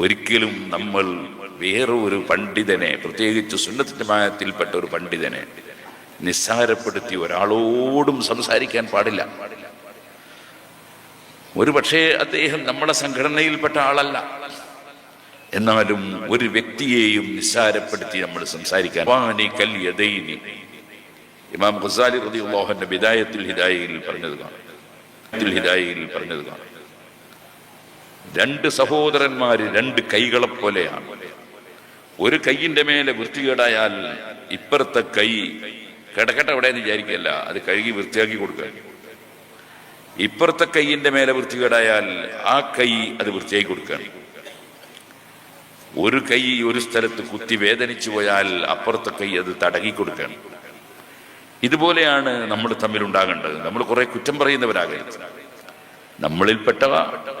ഒരിക്കലും നമ്മൾ വേറെ ഒരു പണ്ഡിതനെ പ്രത്യേകിച്ച് സുന്നത്തിന്റെ മായത്തിൽപ്പെട്ട ഒരു പണ്ഡിതനെ നിസ്സാരപ്പെടുത്തി ഒരാളോടും സംസാരിക്കാൻ പാടില്ല. ഒരു പക്ഷേ അദ്ദേഹം നമ്മുടെ സംഘടനയിൽപ്പെട്ട ആളല്ല. എന്നാലും ഒരു വ്യക്തിയെയും നിസ്സാരപ്പെടുത്തി നമ്മൾ സംസാരിക്കാൻ ഇമാം യദൈനി. ഇമാം വിദായത്തിൽ ഹിദായയിൽ പറഞ്ഞത് കാണാം. ഹിദായയിൽ പറഞ്ഞത് കാണാം. രണ്ട് സഹോദരന്മാര് രണ്ട് കൈകളെ പോലെയാണ്. ഒരു കൈയിന്റെ മേലെ വൃത്തികേടായാൽ ഇപ്പുറത്തെ കൈ കിടക്കട്ടെ എവിടെ എന്ന് വിചാരിക്കല്ല അത് കഴുകി വൃത്തിയാക്കി കൊടുക്കുക. ഇപ്പുറത്തെ കൈയിന്റെ മേലെ വൃത്തികേടായാൽ ആ കൈ അത് വൃത്തിയാക്കി കൊടുക്കുകയാണ് ഒരു കൈ ഒരു സ്ഥലത്ത് കുത്തി വേദനിച്ചു പോയാൽ അപ്പുറത്തെ കൈ അത് തടകി കൊടുക്കുകയാണ് ഇതുപോലെയാണ് നമ്മൾ തമ്മിൽ ഉണ്ടാകേണ്ടത് നമ്മൾ കുറെ കുറ്റം പറയുന്നവരാകരുത്. നമ്മളിൽപ്പെട്ട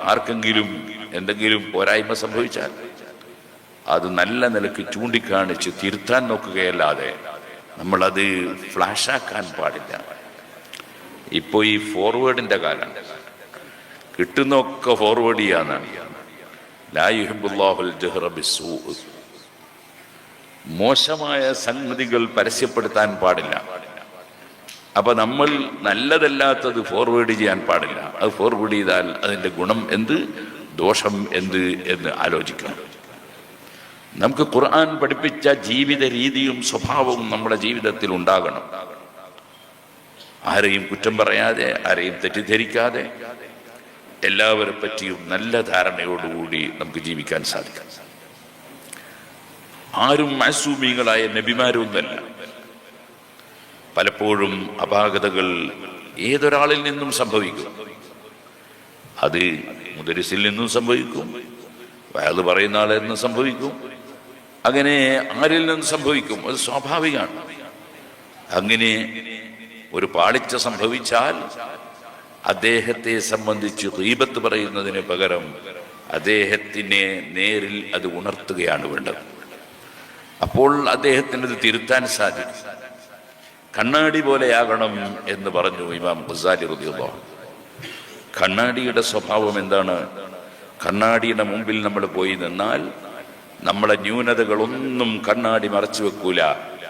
ആർക്കെങ്കിലും എന്തെങ്കിലും പോരായ്മ സംഭവിച്ചാൽ അത് നല്ല നിലയ്ക്ക് ചൂണ്ടിക്കാണിച്ച് തിരുത്താൻ നോക്കുകയല്ലാതെ നമ്മളത് ഫ്ലാഷാക്കാൻ പാടില്ല. ഇപ്പോ ഈ ഫോർവേഡിന്റെ കാലം. കിട്ടുന്നൊക്കെ ഫോർവേഡ് ചെയ്യാനാണ്. മോശമായ സംഗതികൾ പരസ്യപ്പെടുത്താൻ പാടില്ല. അപ്പൊ നമ്മൾ നല്ലതല്ലാത്തത് ഫോർവേഡ് ചെയ്യാൻ പാടില്ല. അത് ഫോർവേഡ് ചെയ്താൽ അതിന്റെ ഗുണം എന്ത്? ദോഷം എന്ത് എന്ന് ആലോചിക്കണം. നമുക്ക് ഖുർആൻ പഠിപ്പിച്ച ജീവിത രീതിയും സ്വഭാവവും നമ്മുടെ ജീവിതത്തിൽ ഉണ്ടാകണം. ആരെയും കുറ്റം പറയാതെ ആരെയും തെറ്റിദ്ധരിക്കാതെ എല്ലാവരെ പറ്റിയും നല്ല ധാരണയോടുകൂടി നമുക്ക് ജീവിക്കാൻ സാധിക്കും. ആരും മാസൂമികളായ നബിമാരൊന്നല്ല പലപ്പോഴും അപാകതകൾ ഏതൊരാളിൽ നിന്നും സംഭവിക്കും? അത് മുദരിസിൽ നിന്നും സംഭവിക്കും വയത് പറയുന്ന ആളിൽ നിന്നും സംഭവിക്കും. അങ്ങനെ ആരിൽ നിന്നും സംഭവിക്കും? അത് സ്വാഭാവികമാണ്. അങ്ങനെ ഒരു പാളിച്ച സംഭവിച്ചാൽ അദ്ദേഹത്തെ സംബന്ധിച്ച് ദീപത്ത് പറയുന്നതിന് പകരം അദ്ദേഹത്തിനെ നേരിൽ അത് ഉണർത്തുകയാണ് വേണ്ടത്. അപ്പോൾ അദ്ദേഹത്തിന് അത് തിരുത്താൻ സാധിക്കും. കണ്ണാടി പോലെയാകണം എന്ന് പറഞ്ഞു ഇമാം ഗുസാലി റളിയല്ലാഹു കണ്ണാടിയുടെ സ്വഭാവം എന്താണ്? കണ്ണാടിയുടെ മുമ്പിൽ നമ്മൾ പോയി നിന്നാൽ നമ്മളെ ന്യൂനതകളൊന്നും കണ്ണാടി മറച്ചു വെക്കൂല.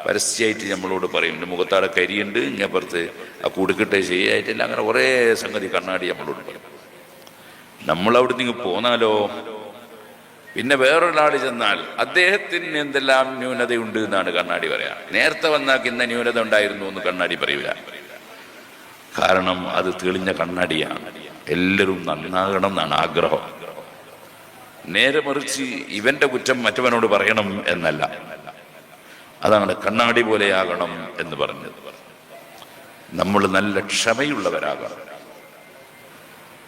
പരസ്യമായിട്ട് നമ്മളോട് പറയും എന്റെ മുഖത്താടെ കരിയുണ്ട് ഇങ്ങപ്പുറത്ത് ആ കൊടുക്കട്ടെ ശരിയായിട്ടില്ല അങ്ങനെ കുറേ സംഗതി കണ്ണാടി നമ്മളോട് പറയും. നമ്മൾ അവിടെ നിന്ന് പോന്നാലോ? പിന്നെ വേറൊരാൾ ചെന്നാൽ അദ്ദേഹത്തിന് എന്തെല്ലാം ന്യൂനതയുണ്ട് എന്നാണ് കണ്ണാടി പറയാ. നേരത്തെ വന്നാൽ ഇന്ന ന്യൂനത ഉണ്ടായിരുന്നു എന്ന് കണ്ണാടി പറയൂല കാരണം അത് തെളിഞ്ഞ കണ്ണാടിയാണ്. എല്ലാവരും നന്നാകണം എന്നാണ് ആഗ്രഹം. നേരെ മറിച്ച് ഇവന്റെ കുറ്റം മറ്റവനോട് പറയണം എന്നല്ല. അതാണ് കണ്ണാടി പോലെയാകണം എന്ന് പറഞ്ഞത്. നമ്മൾ നല്ല ക്ഷമയുള്ളവരാകണം.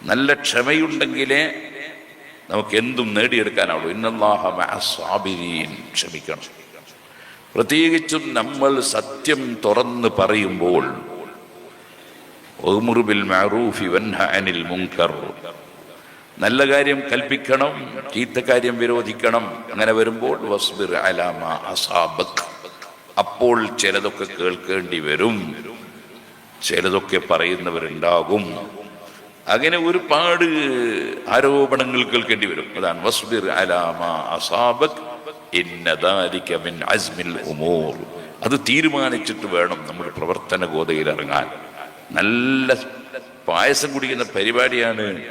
നല്ല ക്ഷമയുണ്ടെങ്കിലേ നമുക്ക് എന്തും നേടിയെടുക്കാനാവുള്ളൂ. ഇന്നല്ലാഹ മഅ ക്ഷമിക്കണം. പ്രത്യേകിച്ചും നമ്മൾ സത്യം തുറന്ന് പറയുമ്പോൾ നല്ല കാര്യം കൽപ്പിക്കണം ചീത്ത കാര്യം വിരോധിക്കണം. അങ്ങനെ വരുമ്പോൾ വസ്ബിർ അലാമ അസാബക്. അപ്പോൾ ചിലതൊക്കെ കേൾക്കേണ്ടി വരും. ചിലതൊക്കെ പറയുന്നവരുണ്ടാകും. അങ്ങനെ ഒരുപാട് ആരോപണങ്ങൾ കേൾക്കേണ്ടി വരും. അതാണ് വസ്ബിർ അലാമ അസാബക് മിൻ അസ്മിൽ അത് തീരുമാനിച്ചിട്ട് വേണം നമ്മൾ പ്രവർത്തന ഗോതയിൽ ഇറങ്ങാൻ. നല്ല പായസം കുടിക്കുന്ന പരിപാടിയാണ്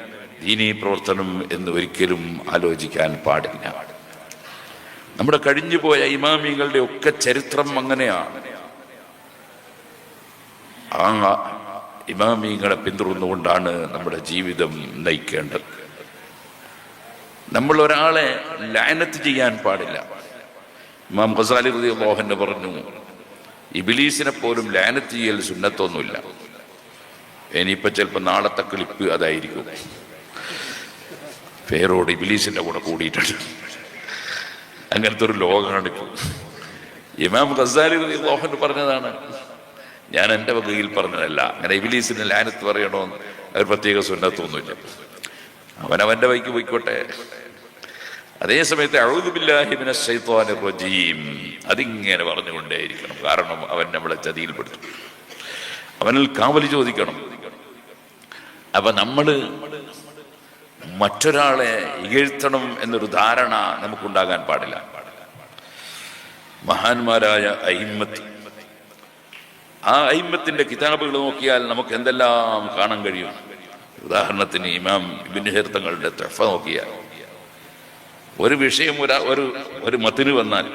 ദീനീ പ്രവർത്തനം എന്ന് ഒരിക്കലും ആലോചിക്കാൻ പാടില്ല. നമ്മുടെ കഴിഞ്ഞുപോയ ഇമാമികളുടെ ഒക്കെ ചരിത്രം അങ്ങനെയാണ്. ആ ഇമാമിങ്ങളെ പിന്തുടർന്നുകൊണ്ടാണ് നമ്മുടെ ജീവിതം നയിക്കേണ്ടത്. നമ്മൾ ഒരാളെ ലയനത്ത് ചെയ്യാൻ പാടില്ല. ഇമാം ഖസാലി റതി മോഹന് പറഞ്ഞു ഇബിലീസിനെ പോലും ലയനത്ത് ചെയ്യൽ സുന്നത്തൊന്നുമില്ല. ഇനിയിപ്പോ ചിലപ്പോൾ നാളത്തെ ക്ലിപ്പ് അതായിരിക്കും. പേരോട് ഇബിലീസിന്റെ കൂടെ കൂടിയിട്ടുണ്ട്. അങ്ങനത്തെ ഒരു ലോകമാണ് ഇപ്പോൾ ഇമാം ഖസാലി റതി മോഹൻ പറഞ്ഞതാണ് ഞാൻ എന്റെ വകയിൽ പറഞ്ഞതല്ല. അങ്ങനെ ഇബിലീസിന് ലാനത്ത് പറയണമെന്ന് ഒരു പ്രത്യേക സുന്നത്തൊന്നുമില്ല. അവനവന്റെ വൈക്ക് പോയിക്കോട്ടെ. അതേ സമയത്ത് റജീം അതിങ്ങനെ പറഞ്ഞുകൊണ്ടേയിരിക്കണം. കാരണം അവൻ നമ്മളെ ചതിയിൽപ്പെടുത്തും. അവനിൽ കാവലി ചോദിക്കണം. അപ്പൊ നമ്മൾ മറ്റൊരാളെ ഇകഴ്ത്തണം എന്നൊരു ധാരണ നമുക്കുണ്ടാകാൻ പാടില്ല. മഹാന്മാരായ അയിമത്ത് ആ അയിമത്തിന്റെ കിതാബുകൾ നോക്കിയാൽ നമുക്ക് എന്തെല്ലാം കാണാൻ കഴിയും? ഉദാഹരണത്തിന് ഇമാം ഇബിൻ തങ്ങളുടെ തെഫ നോക്കിയാൽ ഒരു വിഷയം ഒരു ഒരു ഒരു മത്തിന് വന്നാൽ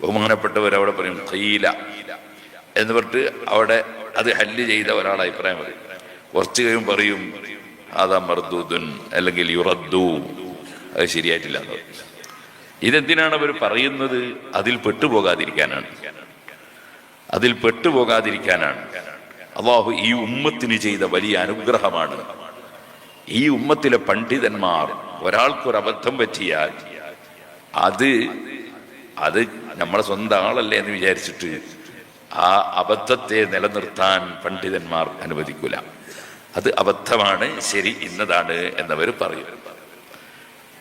ബഹുമാനപ്പെട്ടവർ അവിടെ പറയും തൈല എന്ന് പറഞ്ഞിട്ട് അവിടെ അത് ഹല്ല് ചെയ്ത ഒരാൾ അഭിപ്രായം പറയും. കുറച്ച് കഴിയും പറയും ആദാ മർദൂദുൻ അല്ലെങ്കിൽ യുറദ്ദു അത് ശരിയായിട്ടില്ല എന്ന്. ഇതെന്തിനാണ് അവർ പറയുന്നത്? അതിൽ പെട്ടുപോകാതിരിക്കാനാണ്. അതിൽ പെട്ടുപോകാതിരിക്കാനാണ്. അള്ളാഹു ഈ ഉമ്മത്തിന് ചെയ്ത വലിയ അനുഗ്രഹമാണ്. ഈ ഉമ്മത്തിലെ പണ്ഡിതന്മാർ ഒരാൾക്കൊരു അബദ്ധം പറ്റിയാൽ അത് അത് നമ്മളെ സ്വന്തം ആളല്ലേ എന്ന് വിചാരിച്ചിട്ട് ആ അബദ്ധത്തെ നിലനിർത്താൻ പണ്ഡിതന്മാർ അനുവദിക്കൂല. അത് അബദ്ധമാണ് ശരി ഇന്നതാണ് എന്നവർ പറയും.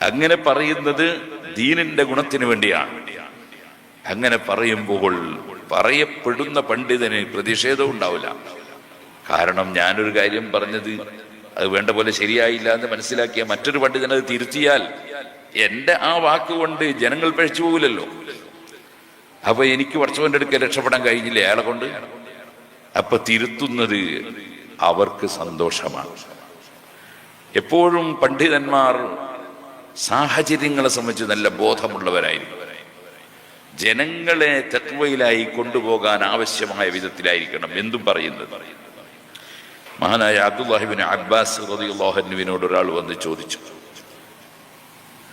അങ്ങനെ പറയുന്നത് ദീനിന്റെ ഗുണത്തിന് വേണ്ടിയാണ്. അങ്ങനെ പറയുമ്പോൾ പറയപ്പെടുന്ന പണ്ഡിതന് പ്രതിഷേധവും ഉണ്ടാവില്ല. കാരണം ഞാനൊരു കാര്യം പറഞ്ഞത് അത് വേണ്ട പോലെ ശരിയായില്ല എന്ന് മനസ്സിലാക്കിയ മറ്റൊരു പണ്ഡിതൻ അത് തിരുത്തിയാൽ എന്റെ ആ വാക്കുകൊണ്ട് ജനങ്ങൾ പഴിച്ചു പോകില്ലല്ലോ. അപ്പൊ എനിക്ക് വർഷവന്റെ അടുക്കൽ രക്ഷപ്പെടാൻ കഴിഞ്ഞില്ല അയാളെ കൊണ്ട്? അപ്പൊ തിരുത്തുന്നത് അവർക്ക് സന്തോഷമാണ്. എപ്പോഴും പണ്ഡിതന്മാർ സാഹചര്യങ്ങളെ സംബന്ധിച്ച് നല്ല ബോധമുള്ളവരായിരിക്കും. ജനങ്ങളെ തെക്വയിലായി കൊണ്ടുപോകാൻ ആവശ്യമായ വിധത്തിലായിരിക്കണം എന്തും പറയുന്നത്. മഹാനായ അബ്ദുല്ലാഹിബിൻ അബ്ബാസ് റതിയുള്ളാഹനുവിനോട് ഒരാൾ വന്ന് ചോദിച്ചു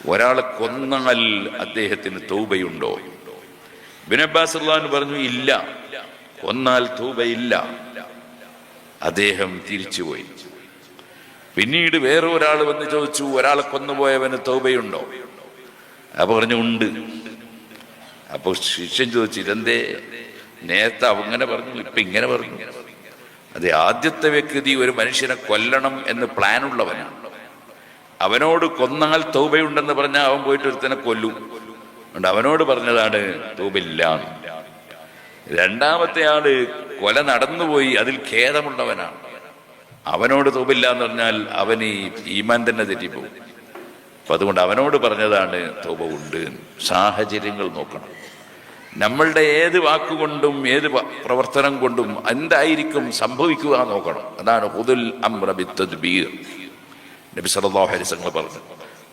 ഒരാളെ കൊന്നാൽ അദ്ദേഹത്തിന് തൗബയുണ്ടോ? ബിൻ അബ്ബാസ് അള്ളഹാൻ പറഞ്ഞു ഇല്ല കൊന്നാൽ തൗബയില്ല. അദ്ദേഹം തിരിച്ചുപോയി. പിന്നീട് വേറെ ഒരാൾ വന്ന് ചോദിച്ചു ഒരാളെ കൊന്നുപോയവന് തൗബയുണ്ടോ? അപ്പൊ പറഞ്ഞു ഉണ്ട്. അപ്പൊ ശിഷ്യൻ ചോദിച്ചു ഇതെന്തേ? നേരത്തെ അങ്ങനെ പറഞ്ഞു ഇപ്പൊ ഇങ്ങനെ പറഞ്ഞു. അതെ ആദ്യത്തെ വ്യക്തി ഒരു മനുഷ്യനെ കൊല്ലണം എന്ന് പ്ലാൻ ഉള്ളവനാണ്. അവനോട് കൊന്നാൽ തൗബയുണ്ടെന്ന് പറഞ്ഞാൽ അവൻ പോയിട്ട് ഒരുത്തനെ കൊല്ലും. അതുകൊണ്ട് അവനോട് പറഞ്ഞതാണ് തൗബയില്ല. രണ്ടാമത്തെ ആൾ കൊല നടന്നുപോയി അതിൽ ഖേദമുള്ളവനാണ്. അവനോട് തൗബില്ല എന്ന് പറഞ്ഞാൽ അവന് ഈമാൻ തന്നെ തെറ്റിപ്പോകും. അപ്പൊ അതുകൊണ്ട് അവനോട് പറഞ്ഞതാണ് തോബ ഉണ്ട്. സാഹചര്യങ്ങൾ നോക്കണം. നമ്മളുടെ ഏത് വാക്കുകൊണ്ടും ഏത് പ്രവർത്തനം കൊണ്ടും എന്തായിരിക്കും സംഭവിക്കുക നോക്കണം. അതാണ് ഹുദുൽ അമ്രബിത്തദ്ബീർ നബി സല്ലല്ലാഹു അലൈഹി പറഞ്ഞു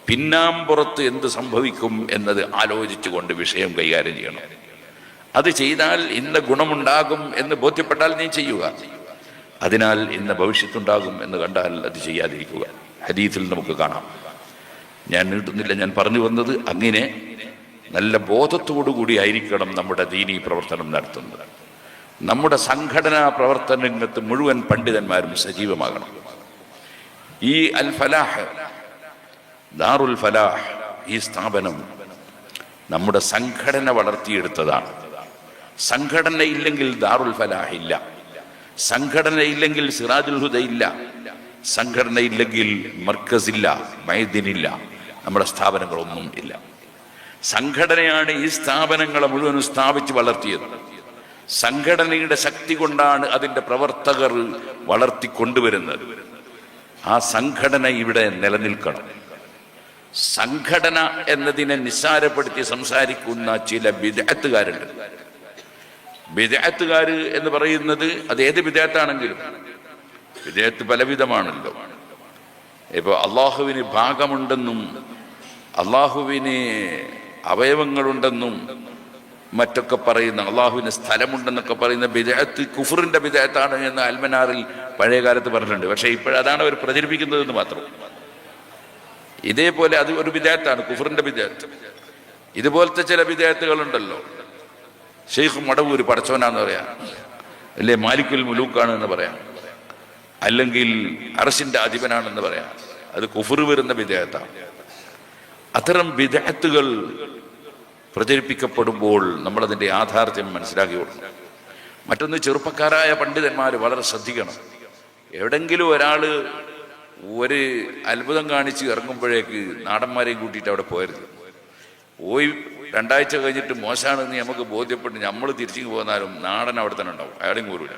പിന്നാമ്പുറത്ത് എന്ത് സംഭവിക്കും എന്നത് ആലോചിച്ചുകൊണ്ട് വിഷയം കൈകാര്യം ചെയ്യണം. അത് ചെയ്താൽ ഇന്ന ഗുണമുണ്ടാകും എന്ന് ബോധ്യപ്പെട്ടാൽ നീ ചെയ്യുക. അതിനാൽ ഇന്ന ഭവിഷ്യത്തുണ്ടാകും എന്ന് കണ്ടാൽ അത് ചെയ്യാതിരിക്കുക. ഹദീത്തിൽ നമുക്ക് കാണാം. ഞാൻ നീട്ടുന്നില്ല ഞാൻ പറഞ്ഞു വന്നത് അങ്ങനെ നല്ല ബോധത്തോടു കൂടി ആയിരിക്കണം നമ്മുടെ ദീനീ പ്രവർത്തനം നടത്തുന്നത്. നമ്മുടെ സംഘടനാ പ്രവർത്തന രംഗത്ത് മുഴുവൻ പണ്ഡിതന്മാരും സജീവമാകണം. ഈ അൽ ഫലാഹ് ദാറുൽ ഫലാഹ് ഈ സ്ഥാപനം നമ്മുടെ സംഘടന വളർത്തിയെടുത്തതാണ്. സംഘടന ഇല്ലെങ്കിൽ ദാറുൽ ഫലാഹ് ഇല്ല. സംഘടന ഇല്ലെങ്കിൽ സിറാജുൽ ഹുദ ഇല്ല. സംഘടന ഇല്ലെങ്കിൽ മർക്കസ് ഇല്ല മൈദിനില്ല നമ്മുടെ സ്ഥാപനങ്ങളൊന്നും ഇല്ല. സംഘടനയാണ് ഈ സ്ഥാപനങ്ങളെ മുഴുവനും സ്ഥാപിച്ച് വളർത്തിയത്. സംഘടനയുടെ ശക്തി കൊണ്ടാണ് അതിന്റെ പ്രവർത്തകർ വളർത്തിക്കൊണ്ടുവരുന്നത്. ആ സംഘടന ഇവിടെ നിലനിൽക്കണം. സംഘടന എന്നതിനെ നിസ്സാരപ്പെടുത്തി സംസാരിക്കുന്ന ചില വിദഗ്ധക്കാരുണ്ട് വിദഗ്ധക്കാര് എന്ന് പറയുന്നത് അത് ഏത് വിദഗ്ധാണെങ്കിലും വിദേഹത്ത് പലവിധമാണല്ലോ. ഇപ്പൊ അള്ളാഹുവിന് ഭാഗമുണ്ടെന്നും അള്ളാഹുവിന് അവയവങ്ങളുണ്ടെന്നും മറ്റൊക്കെ പറയുന്ന അള്ളാഹുവിന് സ്ഥലമുണ്ടെന്നൊക്കെ പറയുന്ന വിദേഹത്ത് കുഫറിന്റെ വിദേഹത്താണ് എന്ന് അൽമനാറിൽ പഴയ കാലത്ത് പറഞ്ഞിട്ടുണ്ട്. പക്ഷേ ഇപ്പോഴതാണ് അവർ പ്രചരിപ്പിക്കുന്നതെന്ന് മാത്രം. ഇതേപോലെ അത് ഒരു വിദേഹത്താണ് കുഫറിന്റെ വിദേഹത്ത് ഇതുപോലത്തെ ചില വിദേഹത്തുകളുണ്ടല്ലോ ഷെയ്ഖ് മടവൂര് പടച്ചവനാന്ന് പറയാം. അല്ലെ? മാലിക്കുൽ മുലൂക്കാണ് എന്ന് പറയാം. അല്ലെങ്കിൽ അറസിന്റെ അധിപനാണെന്ന് പറയാം. അത് കുഫുർ വരുന്ന വിദേഹത്താണ് അത്തരം വിദേഹത്തുകൾ പ്രചരിപ്പിക്കപ്പെടുമ്പോൾ നമ്മളതിന്റെ യാഥാർത്ഥ്യം മനസ്സിലാക്കി കൊടുക്കണം മറ്റൊന്ന് ചെറുപ്പക്കാരായ പണ്ഡിതന്മാർ വളരെ ശ്രദ്ധിക്കണം. എവിടെങ്കിലും ഒരാൾ ഒരു അത്ഭുതം കാണിച്ച് ഇറങ്ങുമ്പോഴേക്ക് നാടന്മാരെയും കൂട്ടിയിട്ട് അവിടെ പോയരുത്. പോയി രണ്ടാഴ്ച കഴിഞ്ഞിട്ട് മോശമാണെന്ന് നമുക്ക് ബോധ്യപ്പെട്ട് നമ്മൾ തിരിച്ചു പോന്നാലും നാടൻ അവിടെ തന്നെ ഉണ്ടാവും. അയാളെയും കൂറൂല.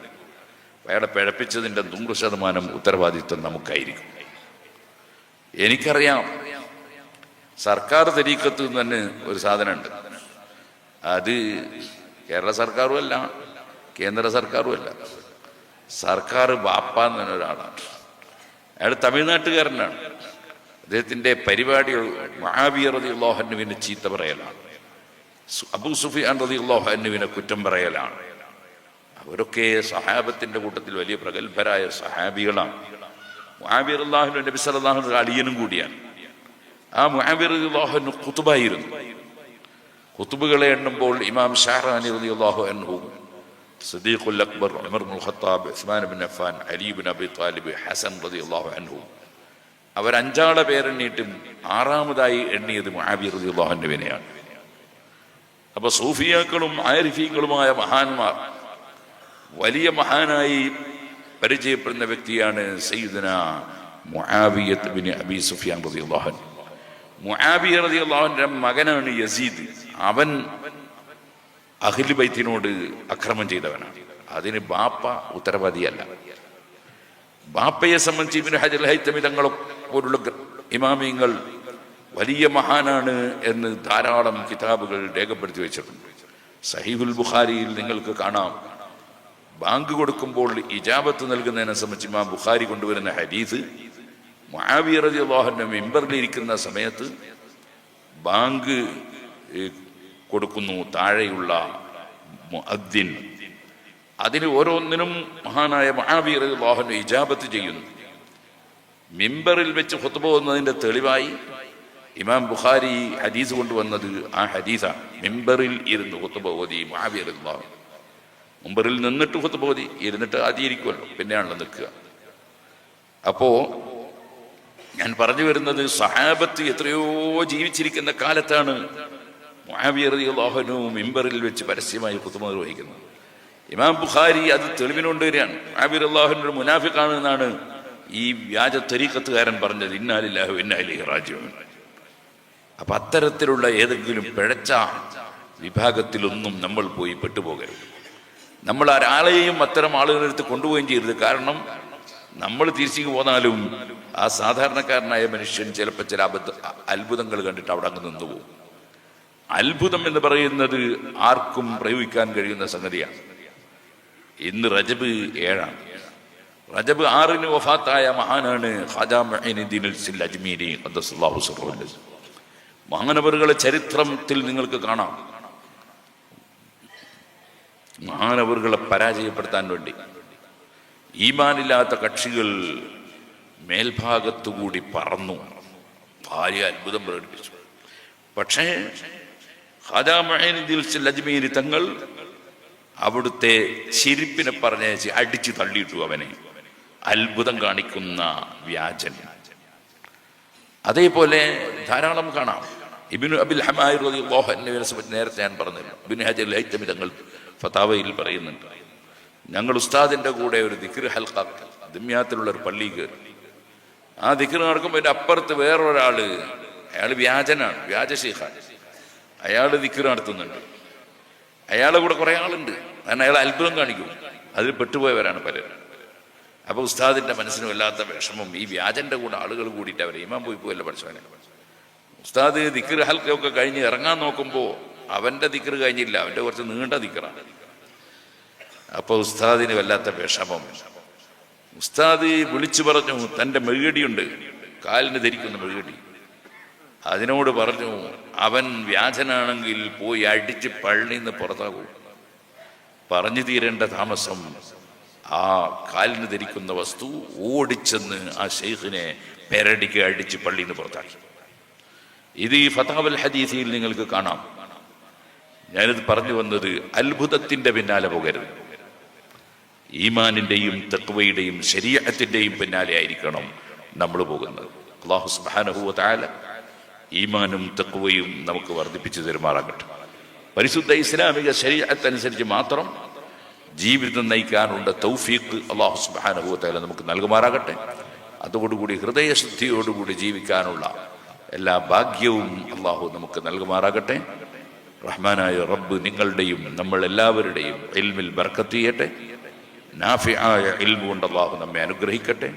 അയാളെ പിഴപ്പിച്ചതിന്റെ നൂറ് ശതമാനം ഉത്തരവാദിത്വം നമുക്കായിരിക്കും. എനിക്കറിയാം. സർക്കാർ തെരീക്കത്ത് തന്നെ ഒരു സാധനമുണ്ട്. അത് കേരള സർക്കാരും അല്ല കേന്ദ്ര സർക്കാരും അല്ല. സർക്കാർ ബാപ്പ എന്ന് പറഞ്ഞ ഒരാളാണ്. അയാൾ തമിഴ്നാട്ടുകാരനാണ്. അദ്ദേഹത്തിന്റെ പരിപാടി മഹാബിയർ റതി അള്ളാഹന്നുവിനെ ചീത്ത പറയലാണ്. അബു സുഫിയാൻ റതി അള്ളാഹന്നുവിനെ കുറ്റം പറയലാണ്. അവരൊക്കെ സഹാബത്തിന്റെ കൂട്ടത്തിൽ വലിയ പ്രഗത്ഭരായ സഹാബികളാണ്. മുഹാബിർ നബി സല്ലാഹു അളിയനും കൂടിയാണ്. ആ മുഹാബിർ കുത്തുബായിരുന്നു കുത്തുബുകളെ എണ്ണുമ്പോൾ ഇമാം ഷാറാനി റളിയല്ലാഹു അൻഹു അക്ബർ ഉമർ മുൽ ഖത്താബ് ഉസ്മാൻ അലി ഹസൻ അൻഹു. അവർ അഞ്ചാളെ പേരെണ്ണീട്ടും ആറാമതായി എണ്ണിയത് മുഹാബിർ അൻഹുവിനെയാണ്. അപ്പൊ സൂഫിയാക്കളും ആരിഫീങ്ങളുമായ മഹാന്മാർ വലിയ മഹാനായി പരിചയപ്പെടുന്ന വ്യക്തിയാണ് സയ്യിദന മുആവിയത്ത് ബിൻ അബി സുഫിയാൻ റളിയല്ലാഹു അൻഹു. മുആബിയ അള്ളാഹുന്റെ മകനാണ് യസീദ്. അവൻ അഖിൽ ബൈത്തിനോട് അക്രമം ചെയ്തവനാണ്. അതിന് ബാപ്പ ഉത്തരവാദിയല്ല. ബാപ്പയെ സംബന്ധിച്ച് ഇവന് ഹജർ ഹൈത്തമി തങ്ങളെ പോലുള്ള ഇമാമിയങ്ങൾ വലിയ മഹാനാണ് എന്ന് ധാരാളം കിതാബുകൾ രേഖപ്പെടുത്തി വെച്ചിട്ടുണ്ട്. സഹീഹുൽ ബുഖാരിയിൽ നിങ്ങൾക്ക് കാണാം. ബാങ്ക് കൊടുക്കുമ്പോൾ ഇജാബത്ത് നൽകുന്നതിനെ സംബന്ധിച്ച് ഇമാം ബുഖാരി കൊണ്ടുവരുന്ന ഹദീസ് മുആവിയ റളിയല്ലാഹുവിന്റെ മെമ്പറിൽ ഇരിക്കുന്ന സമയത്ത് ബാങ്ക് കൊടുക്കുന്നു താഴെയുള്ള മുഅദ്ദിൻ. അതിന് ഓരോന്നിനും മഹാനായ മഹാവീർ റളിയല്ലാഹുവിന്റെ ഇജാബത്ത് ചെയ്യുന്നു. മിമ്പറിൽ വെച്ച് വന്നതിന്റെ തെളിവായി ഇമാം ബുഖാരി ഹദീസ് കൊണ്ടുവന്നത് ആ ഹദീസാണ്. മിമ്പറിൽ ഇരുന്ന് ഖുത്ബ ഓതി മഹാവീർ റളിയല്ലാഹു മുമ്പറിൽ നിന്നിട്ട് ഖുത്ബ പോതി ഇരുന്നിട്ട് ആദ്യം ഇരിക്കുമല്ലോ. പിന്നെയാണല്ലോ നിൽക്കുക. അപ്പോ ഞാൻ പറഞ്ഞു വരുന്നത് സഹാബത്ത് എത്രയോ ജീവിച്ചിരിക്കുന്ന കാലത്താണ് മുആവിയറിയാഹനു മിമ്പറിൽ വെച്ച് പരസ്യമായി കുത്തുമ നിർവഹിക്കുന്നത്. ഇമാം ബുഖാരി അത് തെളിവിനോണ്ട് വരികയാണ് മഹാബിർ അള്ളാഹുവിന്റെ ഒരു മുനാഫിക്കാണ് എന്നാണ് ഈ വ്യാജ തരീക്കത്തുകാരൻ പറഞ്ഞത്. ഇന്നാലില്ലാഹു ഇന്നാലി റാജ്യം അപ്പൊ അത്തരത്തിലുള്ള ഏതെങ്കിലും പിഴച്ച വിഭാഗത്തിലൊന്നും നമ്മൾ പോയി പെട്ടുപോകരുത്. നമ്മൾ ഒരാളെയും അത്തരം ആളുകളെടുത്ത് കൊണ്ടുപോവുകയും ചെയ്യരുത്. കാരണം നമ്മൾ തിരിച്ചു പോന്നാലും ആ സാധാരണക്കാരനായ മനുഷ്യൻ ചിലപ്പോൾ ചില അബദ്ധ അത്ഭുതങ്ങൾ കണ്ടിട്ട് അവിടെ അങ്ങ് നിന്നു പോകും. അത്ഭുതം എന്ന് പറയുന്നത് ആർക്കും പ്രയോഗിക്കാൻ കഴിയുന്ന സംഗതിയാണ്. ഇന്ന് റജബ് ഏഴാണ്. റജബ് ആറിന് വഫാത്തായ മഹാനാണ് അജ്മീരി. മഹാനവറുകളെ ചരിത്രത്തിൽ നിങ്ങൾക്ക് കാണാം. മഹാനവറുകളെ പരാജയപ്പെടുത്താൻ വേണ്ടി. ഈമാനില്ലാത്ത കക്ഷികൾ മേൽഭാഗത്തുകൂടി പറന്നു. ഭാര്യ അത്ഭുതം പ്രകടിപ്പിച്ചു. പക്ഷേ ലജ്മീരി തങ്ങൾ അവിടുത്തെ ചിരിപ്പിനെ പറഞ്ഞേച്ച് അടിച്ചു തള്ളിയിട്ടു അവനെ. അത്ഭുതം കാണിക്കുന്ന വ്യാജൻ. അതേപോലെ ധാരാളം കാണാം. ഇബിനു അബിൽ ഹമായി റളിയല്ലാഹു അൻഹുവിനെ നേരത്തെ ഞാൻ പറഞ്ഞില്ല. ഇബിൻ ഹജർ ലൈത്തമി തങ്ങൾ ഫതാവയിൽ പറയുന്നുണ്ട് ഞങ്ങൾ ഉസ്താദിന്റെ കൂടെ ഒരു ദിക്ർ ഹൽക്ക ദിമ്യാത്തിലുള്ള ഒരു പള്ളി കയറി. ആ ദിക്ർ നടക്കുമ്പോൾ എന്റെ അപ്പുറത്ത് വേറൊരാൾ അയാൾ വ്യാജനാണ് വ്യാജ ശേഖാണ്. അയാൾ ദിക്ർ നടത്തുന്നുണ്ട്. അയാളെ കൂടെ കുറെ ആളുണ്ട്. കാരണം അയാൾ അത്ഭുതം കാണിക്കും. അതിൽ പെട്ടുപോയവരാണ് പലരും. അപ്പൊ ഉസ്താദിന്റെ മനസ്സിന് വല്ലാത്ത വിഷമം. ഈ വ്യാജന്റെ കൂടെ ആളുകൾ കൂടിയിട്ട് അവരെ ഇമാൻ പോയി പോയല്ലോ പഠിച്ചവനെ? ഉസ്താദ് ദിക്ർ ഹൽക്കൊക്കെ കഴിഞ്ഞ് ഇറങ്ങാൻ നോക്കുമ്പോ അവന്റെ ദിക്കർ കഴിഞ്ഞില്ല അവന്റെ കുറച്ച് നീണ്ട ദിക്കറാണ് അപ്പോൾ ഉസ്താദിന് വല്ലാത്ത വിഷമം. ഉസ്താദ് വിളിച്ചു പറഞ്ഞു തന്റെ മെഴുകടിയുണ്ട്. കാലിന് ധരിക്കുന്ന മെഴുകടി. അതിനോട് പറഞ്ഞു അവൻ വ്യാജനാണെങ്കിൽ പോയി അടിച്ച് പള്ളിന്ന് പുറത്താകൂ പറഞ്ഞു തീരേണ്ട താമസം ആ കാലിന് ധരിക്കുന്ന വസ്തു ഓടിച്ചെന്ന് ആ ഷെയ്ഖിനെ പെരടിക്ക് അടിച്ച് പള്ളിയിൽ നിന്ന് പുറത്താക്കി. ഇത് ഈ ഫതാബൽ ഹദീസിൽ നിങ്ങൾക്ക് കാണാം. ഞാനിത് പറഞ്ഞു വന്നത് അത്ഭുതത്തിന്റെ പിന്നാലെ പോകരുത്. ഈമാനിന്റെയും തക്വയുടെയും ശരീരത്തിന്റെയും പിന്നാലെ ആയിരിക്കണം നമ്മൾ പോകുന്നത്. അള്ളാഹു സുബാനഹുവ ഈമാനും തക്വയും നമുക്ക് വർദ്ധിപ്പിച്ചു തെരുമാറാകട്ടെ. പരിശുദ്ധ ഇസ്ലാമിക ശരീരത്തനുസരിച്ച് മാത്രം ജീവിതം നയിക്കാനുള്ള തൗഫീഖ് അള്ളാഹു സുബാനഹുവ നമുക്ക് നൽകുമാറാകട്ടെ. അതോടുകൂടി ഹൃദയശുദ്ധിയോടുകൂടി ജീവിക്കാനുള്ള എല്ലാ ഭാഗ്യവും അള്ളാഹു നമുക്ക് നൽകുമാറാകട്ടെ. റഹ്മാനായ റബ്ബ് നിങ്ങളുടെയും നമ്മൾ എല്ലാവരുടെയും ഇൽമിൽ ബർക്കത്ത് ചെയ്യട്ടെ. നാഫിയായ ഇൽമു നമ്മെ അനുഗ്രഹിക്കട്ടെ.